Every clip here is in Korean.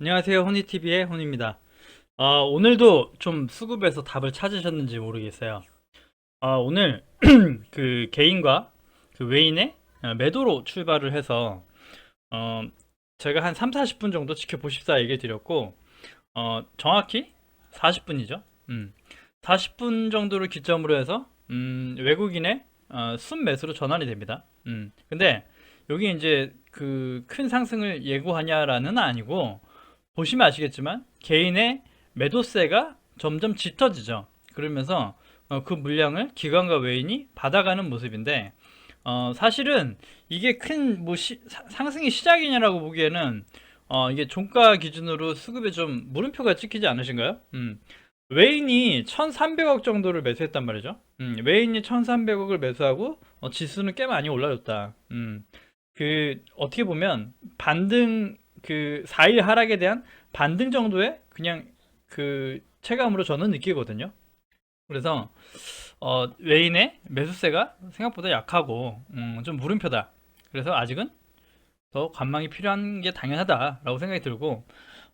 안녕하세요. 호니TV의 혼입니다. 어, 오늘도 좀 수급에서 답을 찾으셨는지 모르겠어요. 어, 오늘 그 개인과 그 외인의 어, 매도로 출발을 해서 어, 제가 한 3, 40분 정도 지켜보십사 얘기 드렸고 어, 정확히 40분이죠. 음, 40분 정도를 기점으로 해서 음, 외국인의 어, 순매수로 전환이 됩니다. 음, 근데 여기 이제 그 큰 상승을 예고하냐라는 아니고 보시면 아시겠지만 개인의 매도세가 점점 짙어지죠. 그러면서 어, 그 물량을 기관과 외인이 받아가는 모습인데 어, 사실은 이게 큰 뭐 상승의 시작이냐라고 보기에는 어, 이게 종가 기준으로 수급에 좀 물음표가 찍히지 않으신가요? 음. 외인이 1,300억 정도를 매수했단 말이죠. 음, 외인이 1,300억을 매수하고 어, 지수는 꽤 많이 올라졌다. 음, 그 어떻게 보면 반등 그 4일 하락에 대한 반등 정도의 그냥 그 체감으로 저는 느끼거든요. 그래서 어, 외인의 매수세가 생각보다 약하고 음, 좀 물음표다. 그래서 아직은 더 관망이 필요한 게 당연하다라고 생각이 들고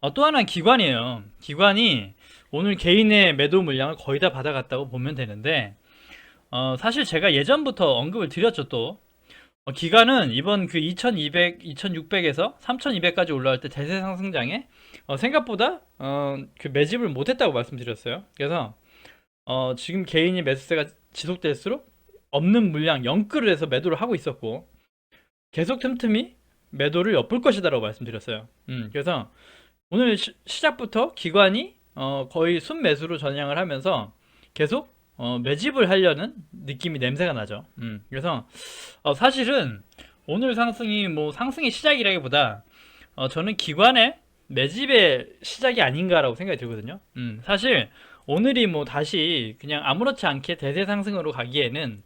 어, 또 하나는 기관이에요. 기관이 오늘 개인의 매도 물량을 거의 다 받아갔다고 보면 되는데 어, 사실 제가 예전부터 언급을 드렸죠 또 어, 기간은 이번 그 2200, 2600에서 3200까지 올라갈 때 대세 상승장에 어, 생각보다 어, 그 매집을 못했다고 말씀드렸어요. 그래서 어, 지금 개인이 매수세가 지속될수록 없는 물량 영끌을 해서 매도를 하고 있었고 계속 틈틈이 매도를 엿볼 것이다라고 말씀드렸어요. 음, 그래서 오늘 시, 시작부터 기관이 어, 거의 순매수로 전향을 하면서 계속 어, 매집을 하려는 느낌이 냄새가 나죠. 음, 그래서 어, 사실은 오늘 상승이 뭐 상승의 시작이라기보다 어, 저는 기관의 매집의 시작이 아닌가라고 생각이 들거든요. 음, 사실 오늘이 뭐 다시 그냥 아무렇지 않게 대세 상승으로 가기에는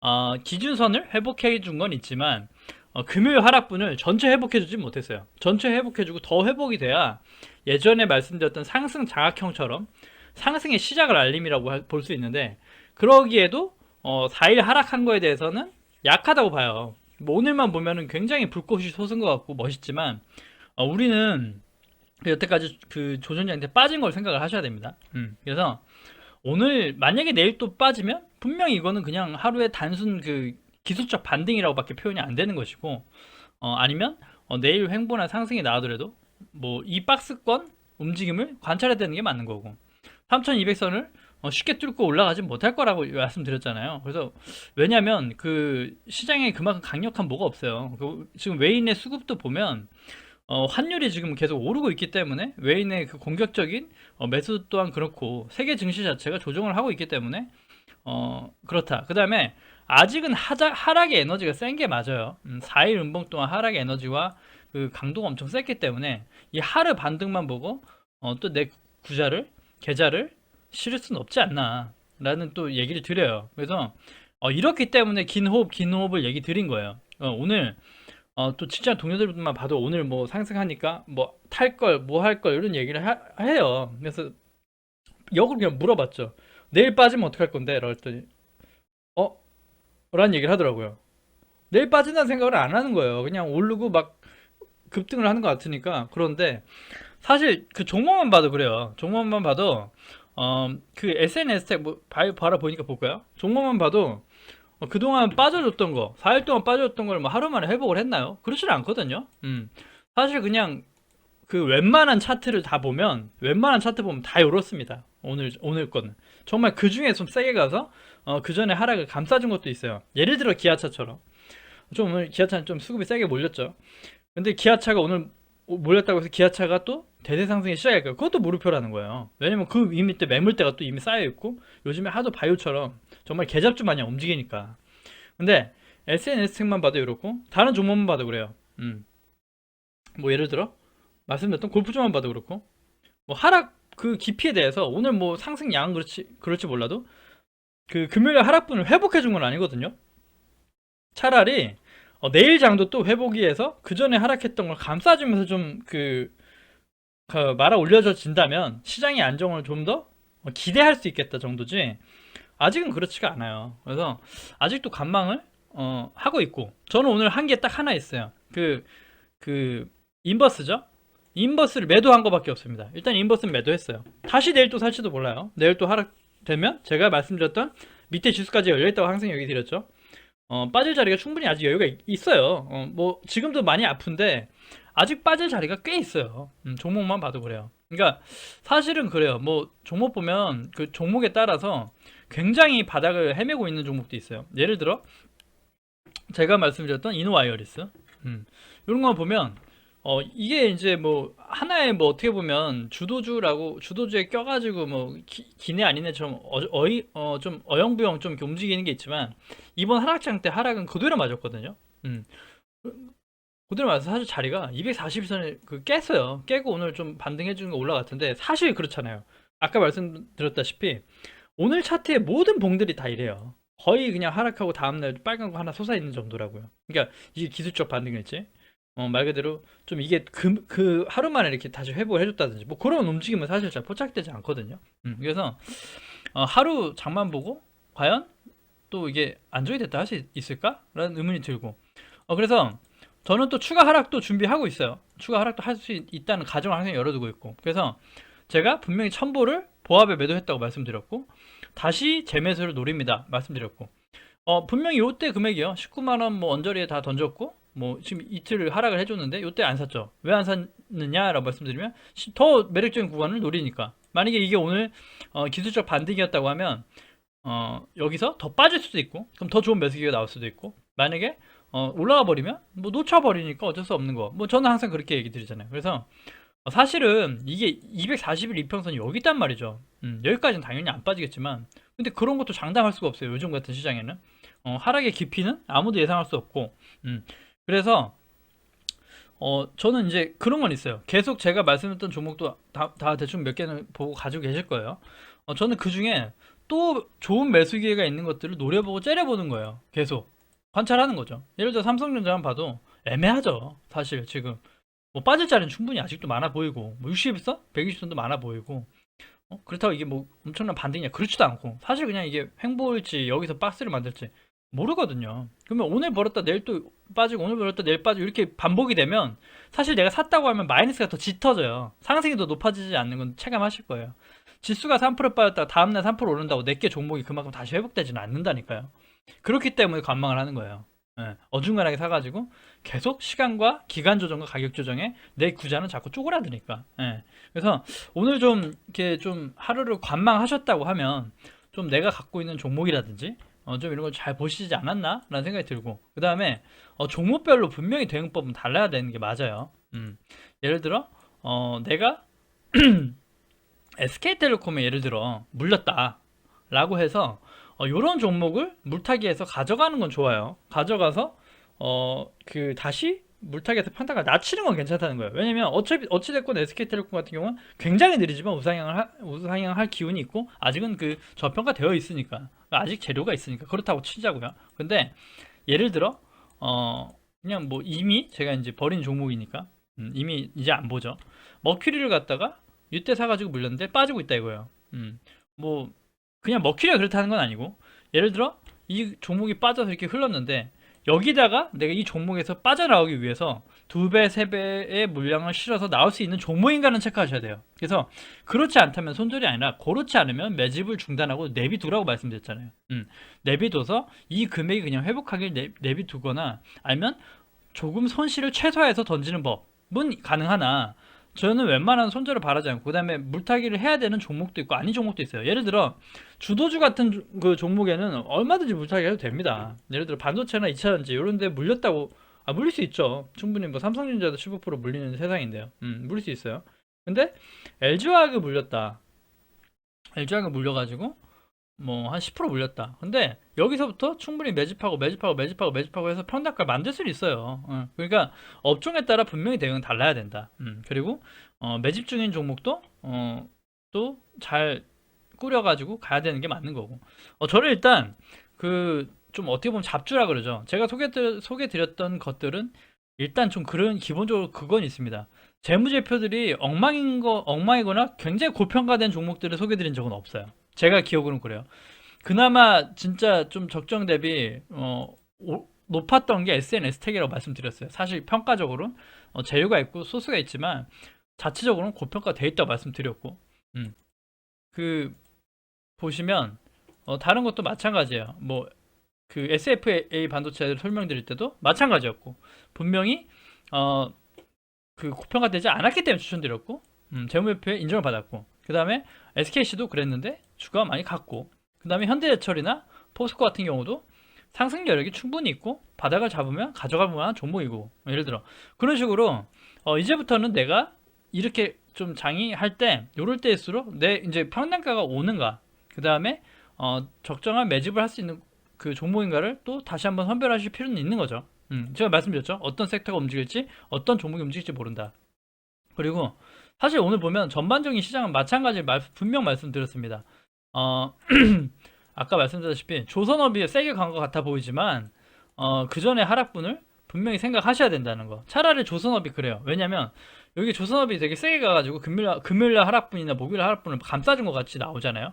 어, 기준선을 회복해 준 건 있지만 어, 금요일 하락분을 전체 회복해 주지 못했어요. 전체 회복해 주고 더 회복이 돼야 예전에 말씀드렸던 상승 장악형처럼 상승의 시작을 알림이라고 볼 수 있는데 그러기에도 어, 4일 하락한 거에 대해서는 약하다고 봐요. 뭐 오늘만 보면은 굉장히 불꽃이 솟은 것 같고 멋있지만 어, 우리는 여태까지 그 조선장한테 빠진 걸 생각을 하셔야 됩니다. 음, 그래서 오늘 만약에 내일 또 빠지면 분명히 이거는 그냥 하루의 단순 그 기술적 반등이라고밖에 표현이 안 되는 것이고 어, 아니면 어, 내일 횡보나 상승이 나오더라도 뭐 이 박스권 움직임을 관찰해야 되는 게 맞는 거고 3200선을 어, 쉽게 뚫고 올라가지 못할 거라고 말씀드렸잖아요. 그래서 왜냐하면 그 시장에 그만큼 강력한 뭐가 없어요. 그 지금 외인의 수급도 보면 어, 환율이 지금 계속 오르고 있기 때문에 외인의 그 공격적인 어, 매수 또한 그렇고 세계 증시 자체가 조정을 하고 있기 때문에 어, 그렇다. 그 다음에 아직은 하자, 하락의 에너지가 센 게 맞아요. 음, 4일 음봉 동안 하락의 에너지와 그 강도가 엄청 셌기 때문에 이 하루 반등만 보고 어, 또 내 구자를 계좌를 실을 수는 없지 않나 라는 또 얘기를 드려요. 그래서 어, 이렇기 때문에 긴 호흡 긴 호흡을 얘기 드린 거예요. 어, 오늘 어, 또 직장 동료들만 봐도 오늘 뭐 상승하니까 뭐 탈 걸 뭐 할 걸 이런 얘기를 하, 해요. 그래서 역으로 그냥 물어봤죠. 내일 빠지면 어떡할 건데? 했더니 어? 라는 얘기를 하더라고요. 내일 빠진다는 생각을 안 하는 거예요. 그냥 오르고 막 급등을 하는 것 같으니까. 그런데 사실 그 종목만 봐도 그래요. 종목만 봐도 어, 그 SNS 텍 뭐, 바라 보니까 볼까요? 종목만 봐도 어, 그동안 빠져줬던 거, 4일 동안 빠져줬던 걸 뭐 하루 만에 회복을 했나요? 그렇지 않거든요. 음. 사실 그냥 그 웬만한 차트를 다 보면 웬만한 차트 보면 다 이렇습니다. 오늘 오늘 거는 정말 그 중에 좀 세게 가서 어, 그 전에 하락을 감싸준 것도 있어요. 예를 들어 기아차처럼 좀 오늘 기아차는 좀 수급이 세게 몰렸죠. 근데 기아차가 오늘 몰렸다고 해서 기아차가 또 대세 상승이 시작할까요? 그것도 물음표라는 거예요. 왜냐면 그 이미 때 매물대가 또 이미 쌓여 있고 요즘에 하도 바이오처럼 정말 개잡주 마냥 움직이니까. 근데 SNS 책만 봐도 이렇고 다른 종목만 봐도 그래요. 음. 뭐 예를 들어 말씀드렸던 골프장만 봐도 그렇고 뭐 하락 그 깊이에 대해서 오늘 뭐 상승 양은 그렇지 그럴지 몰라도 그 금요일 하락분을 회복해 준 건 아니거든요. 차라리 어, 내일 장도 또 회복이 해서 그 전에 하락했던 걸 감싸주면서 좀그 그 말아 올려진다면 시장의 안정을 좀 더 기대할 수 있겠다 정도지 아직은 그렇지가 않아요. 그래서 아직도 관망을 어, 하고 있고 저는 오늘 한 게 딱 하나 있어요. 그그 인버스죠. 인버스를 매도한 거밖에 없습니다. 일단 인버스는 매도했어요. 다시 내일 또 살지도 몰라요. 내일 또 하락되면 제가 말씀드렸던 밑에 지수까지 열려있다고 항상 얘기 드렸죠. 어, 빠질 자리가 충분히 아직 여유가 있- 있어요. 어, 뭐 지금도 많이 아픈데 아직 빠질 자리가 꽤 있어요. 음, 종목만 봐도 그래요. 그러니까 사실은 그래요. 뭐 종목 보면 그 종목에 따라서 굉장히 바닥을 헤매고 있는 종목도 있어요. 예를 들어 제가 말씀드렸던 이노와이어리스 음, 이런 거 보면 어 이게 이제 뭐 하나의 뭐 어떻게 보면 주도주라고 주도주에 껴가지고 뭐 기, 기네 아니네처럼 어, 어이 어 좀 어영부영 좀 움직이는 게 있지만 이번 하락장 때 하락은 그대로 맞았거든요. 음. 그대로 맞아서 사실 자리가 240선을 그 깼어요. 깨고 오늘 좀 반등해 주는 거 올라갔는데 사실 그렇잖아요. 아까 말씀드렸다시피 오늘 차트의 모든 봉들이 다 이래요. 거의 그냥 하락하고 다음날 빨간 거 하나 솟아 있는 정도라고요. 그러니까 이게 기술적 반등일지 어, 말 그대로 좀 이게 그, 그 하루 만에 이렇게 다시 회복을 해줬다든지 뭐 그런 움직임은 사실 잘 포착되지 않거든요. 음, 그래서 어, 하루 장만 보고 과연 또 이게 안정이 됐다 할 수 있을까라는 의문이 들고 어, 그래서 저는 또 추가 하락도 준비하고 있어요. 추가 하락도 할 수 있다는 가정을 항상 열어두고 있고. 그래서 제가 분명히 첨보를 보합에 매도했다고 말씀드렸고 다시 재매수를 노립니다. 말씀드렸고. 어 분명히 요때 금액이요. 19만원 뭐 언저리에 다 던졌고 뭐 지금 이틀 하락을 해줬는데 요때 안 샀죠. 왜 안 샀느냐라고 말씀드리면 시- 더 매력적인 구간을 노리니까. 만약에 이게 오늘 어, 기술적 반등이었다고 하면 어, 여기서 더 빠질 수도 있고 그럼 더 좋은 매수 기회가 나올 수도 있고 만약에 어, 올라가 버리면 뭐 놓쳐버리니까 어쩔 수 없는 거. 뭐 저는 항상 그렇게 얘기 드리잖아요. 그래서 어, 사실은 이게 240일 이평선이 여기 있단 말이죠. 음, 여기까지는 당연히 안 빠지겠지만 근데 그런 것도 장담할 수가 없어요. 요즘 같은 시장에는. 어, 하락의 깊이는 아무도 예상할 수 없고. 음, 그래서 어 저는 이제 그런 건 있어요. 계속 제가 말씀드렸던 종목도 다, 다 대충 몇 개는 보고 가지고 계실 거예요. 어, 저는 그 중에 또 좋은 매수 기회가 있는 것들을 노려보고 째려보는 거예요. 계속 관찰하는 거죠. 예를 들어 삼성전자만 봐도 애매하죠 사실 지금. 뭐 빠질 자리는 충분히 아직도 많아 보이고 뭐 60선? 120선도 많아 보이고. 어? 그렇다고 이게 뭐 엄청난 반등이냐? 그렇지도 않고. 사실 그냥 이게 횡보일지 여기서 박스를 만들지 모르거든요. 그러면 오늘 벌었다 내일 또 빠지고 오늘 벌었다 내일 빠지고 이렇게 반복이 되면 사실 내가 샀다고 하면 마이너스가 더 짙어져요. 상승이 더 높아지지 않는 건 체감하실 거예요 지수가 3% 빠졌다가 다음날 3% 오른다고 내게 종목이 그만큼 다시 회복되지는 않는다니까요 그렇기 때문에 관망을 하는 거예요 예, 어중간하게 사가지고 계속 시간과 기간 조정과 가격 조정에 내 구자는 자꾸 쪼그라드니까. 예. 그래서 오늘 좀 이렇게 좀 하루를 관망하셨다고 하면 좀 내가 갖고 있는 종목이라든지 어, 좀 이런 걸 잘 보시지 않았나 라는 생각이 들고 그 다음에 어, 종목별로 분명히 대응법은 달라야 되는 게 맞아요. 음. 예를 들어 어, 내가 SK텔레콤에 예를 들어 물렸다 라고 해서 어, 이런 종목을 물타기해서 가져가는 건 좋아요. 가져가서 어 그 다시 물타기에서 판단가 낮추는 건 괜찮다는 거예요. 왜냐면 어차피 어찌됐건 SK텔레콤 같은 경우는 굉장히 느리지만 우상향을 하, 우상향할 기운이 있고 아직은 그 저평가 되어 있으니까 아직 재료가 있으니까 그렇다고 치자고요. 근데 예를 들어 어 그냥 뭐 이미 제가 이제 버린 종목이니까 음, 이미 이제 안 보죠. 머큐리를 갖다가 이때 사가지고 물렸는데 빠지고 있다 이거예요. 음, 뭐 그냥 먹히려 그렇다는 건 아니고 예를 들어 이 종목이 빠져서 이렇게 흘렀는데 여기다가 내가 이 종목에서 빠져나오기 위해서 두 배, 세 배의 물량을 실어서 나올 수 있는 종목인가는 체크하셔야 돼요. 그래서 그렇지 않다면 손절이 아니라 그렇지 않으면 매집을 중단하고 내비두라고 말씀드렸잖아요. 음, 내비둬서 이 금액이 그냥 회복하길 내, 내비두거나 아니면 조금 손실을 최소화해서 던지는 법은 가능하나 저는 웬만한 손절을 바라지 않고 그다음에 물타기를 해야 되는 종목도 있고 아닌 종목도 있어요. 예를 들어 주도주 같은 주- 그 종목에는 얼마든지 물타기 해도 됩니다. 예를 들어 반도체나 2차전지 이런 데 물렸다고 아 물릴 수 있죠. 충분히 뭐 삼성전자도 15% 물리는 세상인데요. 음, 물릴 수 있어요. 근데 LG화학이 물렸다. LG화학이 물려가지고 뭐 한 10% 물렸다. 근데 여기서부터 충분히 매집하고 매집하고 매집하고 매집하고 해서 평단가를 만들 수 있어요. 어, 그러니까 업종에 따라 분명히 대응은 달라야 된다. 음, 그리고 어, 매집 중인 종목도 어, 또 잘 꾸려가지고 가야 되는 게 맞는 거고. 어, 저는 일단 그 좀 어떻게 보면 잡주라 그러죠. 제가 소개 소개 드렸던 것들은 일단 좀 그런 기본적으로 그건 있습니다. 재무제표들이 엉망인 거 엉망이거나 굉장히 고평가된 종목들을 소개 드린 적은 없어요. 제가 기억으로는 그래요. 그나마 진짜 좀 적정 대비 어, 오- 높았던 게 SNS 택이라고 말씀드렸어요. 사실 평가적으로 어, 재료가 있고 소스가 있지만 자체적으로는 고평가 돼 있다고 말씀드렸고, 음. 그 보시면 어, 다른 것도 마찬가지예요. 뭐 그 SFA 반도체를 설명드릴 때도 마찬가지였고 분명히 어 그 고평가되지 않았기 때문에 추천드렸고 음, 재무협회 인정을 받았고 그 다음에 SKC도 그랬는데 주가가 많이 갔고 그 다음에 현대제철이나 포스코 같은 경우도 상승 여력이 충분히 있고 바닥을 잡으면 가져갈 만한 종목이고 예를 들어 그런 식으로 어, 이제부터는 내가 이렇게 좀 장이 할 때 요럴 때일수록 내 이제 평단가가 오는가 그 다음에 어, 적정한 매집을 할 수 있는 그 종목인가를 또 다시 한번 선별하실 필요는 있는 거죠. 음, 제가 말씀드렸죠. 어떤 섹터가 움직일지, 어떤 종목이 움직일지 모른다. 그리고 사실 오늘 보면 전반적인 시장은 마찬가지 말, 분명 말씀드렸습니다. 어, 아까 말씀드렸다시피 조선업이 세게 간 것 같아 보이지만 어, 그 전에 하락분을 분명히 생각하셔야 된다는 거. 차라리 조선업이 그래요. 왜냐면 여기 조선업이 되게 세게 가가지고 금요일, 금요일날 하락분이나 목요일 하락분을 감싸준 것 같이 나오잖아요.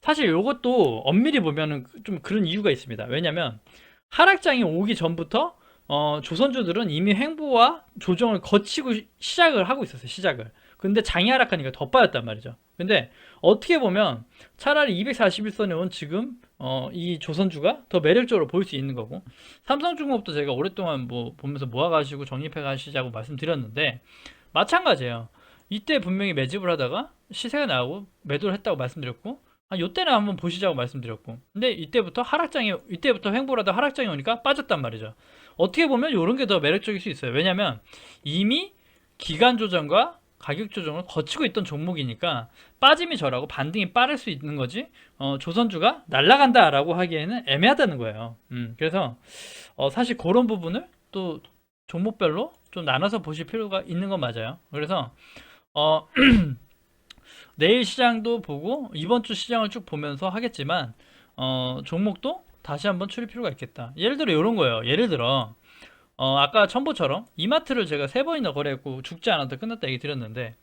사실 이것도 엄밀히 보면은 좀 그런 이유가 있습니다. 왜냐면 하락장이 오기 전부터 어, 조선주들은 이미 횡보와 조정을 거치고 시- 시작을 하고 있었어요. 시작을. 근데 장이 하락하니까 더 빠졌단 말이죠. 근데 어떻게 보면 차라리 241선에 온 지금 어, 이 조선주가 더 매력적으로 보일 수 있는 거고 삼성중공업도 제가 오랫동안 뭐 보면서 모아가시고 적립해 가시자고 말씀드렸는데 마찬가지예요. 이때 분명히 매집을 하다가 시세가 나오고 매도를 했다고 말씀드렸고 아, 요때는 한번 보시자고 말씀드렸고 근데 이때부터 하락장이 이때부터 횡보하다 하락장이 오니까 빠졌단 말이죠. 어떻게 보면 이런 게 더 매력적일 수 있어요. 왜냐면 이미 기간 조정과 가격 조정을 거치고 있던 종목이니까 빠짐이 절하고 반등이 빠를 수 있는 거지 어, 조선주가 날아간다라고 하기에는 애매하다는 거예요. 음, 그래서 어, 사실 그런 부분을 또 종목별로 좀 나눠서 보실 필요가 있는 건 맞아요. 그래서 어, 내일 시장도 보고 이번 주 시장을 쭉 보면서 하겠지만 어, 종목도 다시 한번 추릴 필요가 있겠다. 예를 들어 이런 거예요. 예를 들어 어, 아까 첨보처럼 이마트를 제가 세 번이나 거래했고 죽지 않았다 끝났다 얘기 드렸는데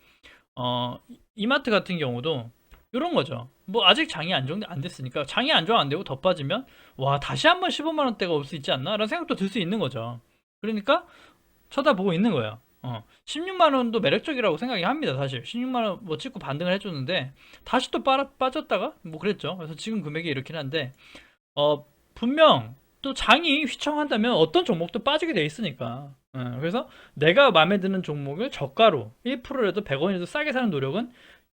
어, 이- 이마트 같은 경우도 이런 거죠. 뭐 아직 장이 안정 안 됐으니까 장이 안정 안 되고 더 빠지면 와 다시 한번 15만 원대가 올 수 있지 않나? 라는 생각도 들 수 있는 거죠. 그러니까 쳐다보고 있는 거예요. 어, 16만 원도 매력적이라고 생각이 합니다. 사실 16만 원 뭐 찍고 반등을 해줬는데 다시 또 빠, 빠졌다가 뭐 그랬죠. 그래서 지금 금액이 이렇긴 한데 어, 분명 또 장이 휘청한다면 어떤 종목도 빠지게 돼 있으니까. 예, 그래서 내가 마음에 드는 종목을 저가로 1%라도 100원이라도 싸게 사는 노력은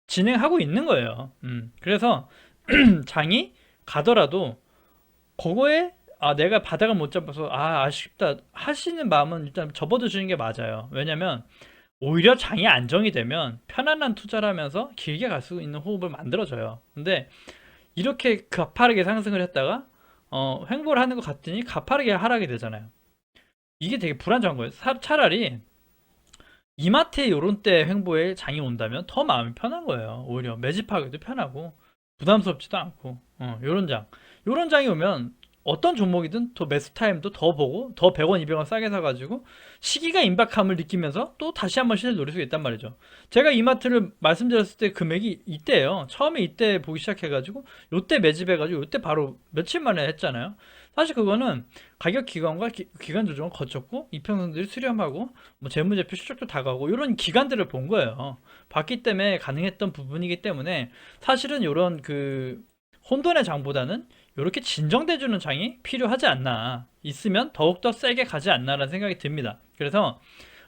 진행하고 있는 거예요. 음, 그래서 장이 가더라도 그거에 아 내가 바닥을 못 잡아서 아 아쉽다 하시는 마음은 일단 접어두시는 게 맞아요. 왜냐면 오히려 장이 안정이 되면 편안한 투자를 하면서 길게 갈 수 있는 호흡을 만들어줘요. 근데 이렇게 가파르게 상승을 했다가 어, 횡보를 하는 것 같더니 가파르게 하락이 되잖아요. 이게 되게 불안정한 거예요. 사- 차라리 이마트에 요런 때 횡보에 장이 온다면 더 마음이 편한 거예요. 오히려 매집하기도 편하고 부담스럽지도 않고 어, 요런 장. 요런 장이 오면 어떤 종목이든 더 매수 타임도 더 보고 더 100원, 200원 싸게 사가지고 시기가 임박함을 느끼면서 또 다시 한번 시세를 노릴 수 있단 말이죠. 제가 이마트를 말씀드렸을 때 금액이 이때예요. 처음에 이때 보기 시작해가지고 요때 매집해가지고 요때 바로 며칠 만에 했잖아요. 사실 그거는 가격 기간과 기, 간 조정을 거쳤고 이평선들이 수렴하고 뭐 재무제표 실적도 다가오고 이런 기간들을 본 거예요. 봤기 때문에 가능했던 부분이기 때문에 사실은 이런 그 혼돈의 장보다는 이렇게 진정돼주는 장이 필요하지 않나 있으면 더욱더 세게 가지 않나라는 생각이 듭니다. 그래서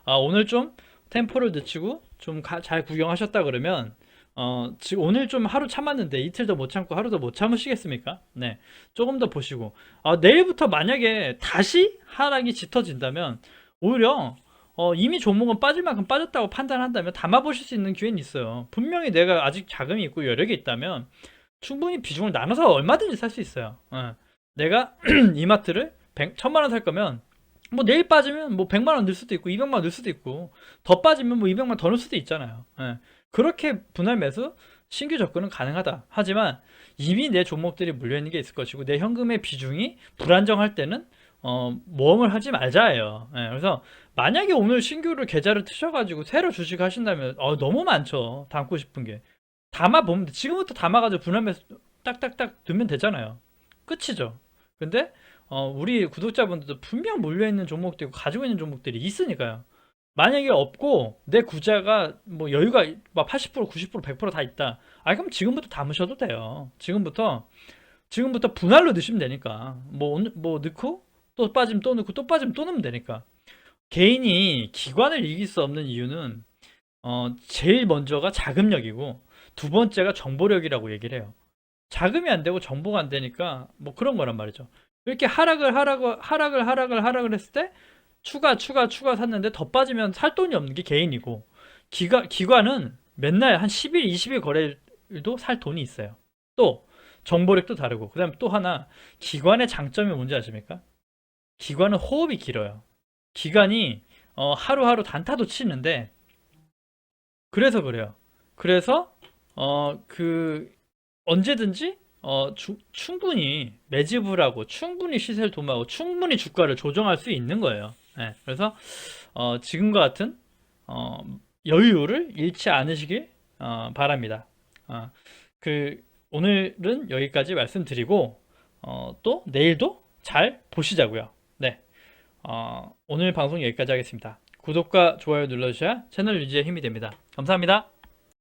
아, 오늘 좀 템포를 늦추고 좀 잘 구경하셨다 그러면 어, 지금 오늘 좀 하루 참았는데 이틀 더 못 참고 하루 더 못 참으시겠습니까? 네. 조금 더 보시고 아, 내일부터 만약에 다시 하락이 짙어진다면 오히려 어, 이미 종목은 빠질 만큼 빠졌다고 판단한다면 담아보실 수 있는 기회는 있어요. 분명히 내가 아직 자금이 있고 여력이 있다면 충분히 비중을 나눠서 얼마든지 살 수 있어요. 어. 내가 이마트를 100, 1000만 원 살 거면 뭐 내일 빠지면 뭐 100만 원 넣을 수도 있고 200만 원 넣을 수도 있고 더 빠지면 뭐 200만 원더 넣을 수도 있잖아요. 예. 그렇게 분할 매수 신규 접근은 가능하다. 하지만 이미 내 종목들이 물려 있는 게 있을 것이고 내 현금의 비중이 불안정할 때는 어, 모험을 하지 말자예요. 예, 그래서 만약에 오늘 신규를 계좌를 트셔가지고 새로 주식 하신다면 어, 너무 많죠. 담고 싶은 게 담아 보면 돼. 지금부터 담아가지고 분할 매수 딱딱딱 넣으면 되잖아요. 끝이죠. 근데 어, 우리 구독자분들도 분명 물려 있는 종목도 있고 가지고 있는 종목들이 있으니까요. 만약에 없고 내 구자가 뭐 여유가 막 80% 90% 100%다 있다. 아 그럼 지금부터 담으셔도 돼요. 지금부터 지금부터 분할로 넣으시면 되니까 뭐 오늘 뭐 넣고 또 빠지면 또 넣고 또 빠지면 또 넣으면 되니까 개인이 기관을 이길 수 없는 이유는 어 제일 먼저가 자금력이고 두 번째가 정보력이라고 얘기를 해요. 자금이 안 되고 정보가 안 되니까 뭐 그런 거란 말이죠. 이렇게 하락을 하락을 하락을 하락을 하락을 했을 때 추가 추가 추가 샀는데 더 빠지면 살 돈이 없는 게 개인이고 기가 기관은 맨날 한 10일 20일 거래일도 살 돈이 있어요. 또 정보력도 다르고 그다음에 또 하나 기관의 장점이 뭔지 아십니까? 기관은 호흡이 길어요. 기관이 어, 하루하루 단타도 치는데 그래서 그래요. 그래서 어 그 언제든지 어 주- 충분히 매집을 하고 충분히 시세를 도모하고 충분히 주가를 조정할 수 있는 거예요. 예, 그래서 어 지금과 같은 어 여유를 잃지 않으시길 어, 바랍니다. 어, 그 오늘은 여기까지 말씀드리고 어, 또 내일도 잘 보시자고요. 네. 어, 오늘 방송 여기까지 하겠습니다. 구독과 좋아요 눌러주셔야 채널 유지에 힘이 됩니다. 감사합니다.